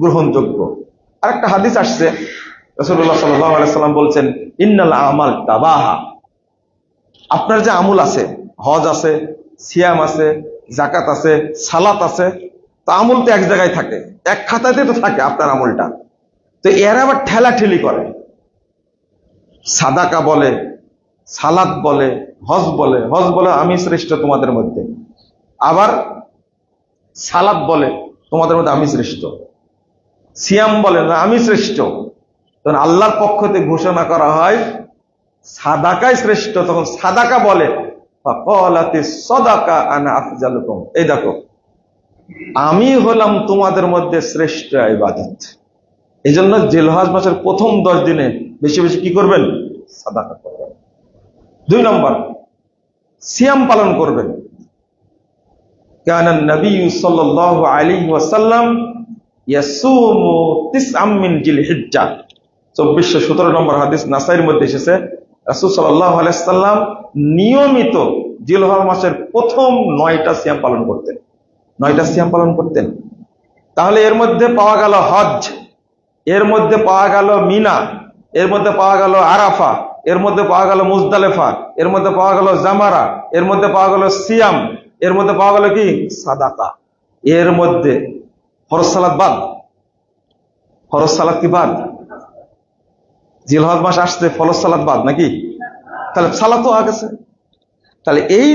গ্রহণযোগ্য। আরেকটা হাদিস আসছে রসুল্লাহ সাল্লাম বলছেন, ইন্নাল আমাল তাবাহা। আপনার যে আমুল আছে, হজ আছে, সিয়াম আছে জাকাত আছে, সালাত আছে, তা আমুল তো এক জায়গায় থাকে, এক খাতাতে তো থাকে আপনার আমুলটা। তো এরা আবার ঠেলা ঠেলি করে। সাদাকা বলে সালাদ বলে, হজ বলে হজ বলে আমি শ্রেষ্ঠ তোমাদের মধ্যে। আবার সালাদ বলে, তোমাদের মধ্যে আমি শ্রেষ্ঠ। সিয়াম বলে না, আমি শ্রেষ্ঠ। তখন আল্লাহর পক্ষ থেকে ঘোষণা করা হয়, সাদাকাই শ্রেষ্ঠ। তখন সাদাকা বলে সদাকা আনা আফজালুকম। এই দেখো, আমি হলাম তোমাদের মধ্যে শ্রেষ্ঠ ইবাদত। এই জন্য জেলহাজ মাসের প্রথম দশ দিনে বেশি বেশি কি করবেন? সাদাকা করবেন। দুই নম্বর, সিয়াম পালন করবেন। কেন নবী সাল আলী ওয়াসাল্লাম ইয়াসুমু তিসআম মিন জিলহিজ্জা। 2417 নম্বর হাদিস নাসাইর মধ্যে এসেছে, রাসূল নিয়মিত জিলহজ মাসের প্রথম নয়টা সিয়াম পালন করতেন। নয়টা সিয়াম পালন করতেন। তাহলে এর মধ্যে পাওয়া গেল হজ এর মধ্যে পাওয়া গেল মিনা, এর মধ্যে পাওয়া গেল আরাফা, এর মধ্যে পাওয়া গেল মুজদালেফা, এর মধ্যে পাওয়া গেল জামারা, এর মধ্যে পাওয়া গেল সিয়াম, এর মধ্যে পাওয়া গেল কি? সাদাকা। এর মধ্যে ফরজ সালাদ বাদ। ফরজ সালাদ কি বাদ? জিলহজ মাস আসছে, ফরজ সালাদ বাদ নাকি? তাহলে সালাদ তো আগেছে তাহলে এই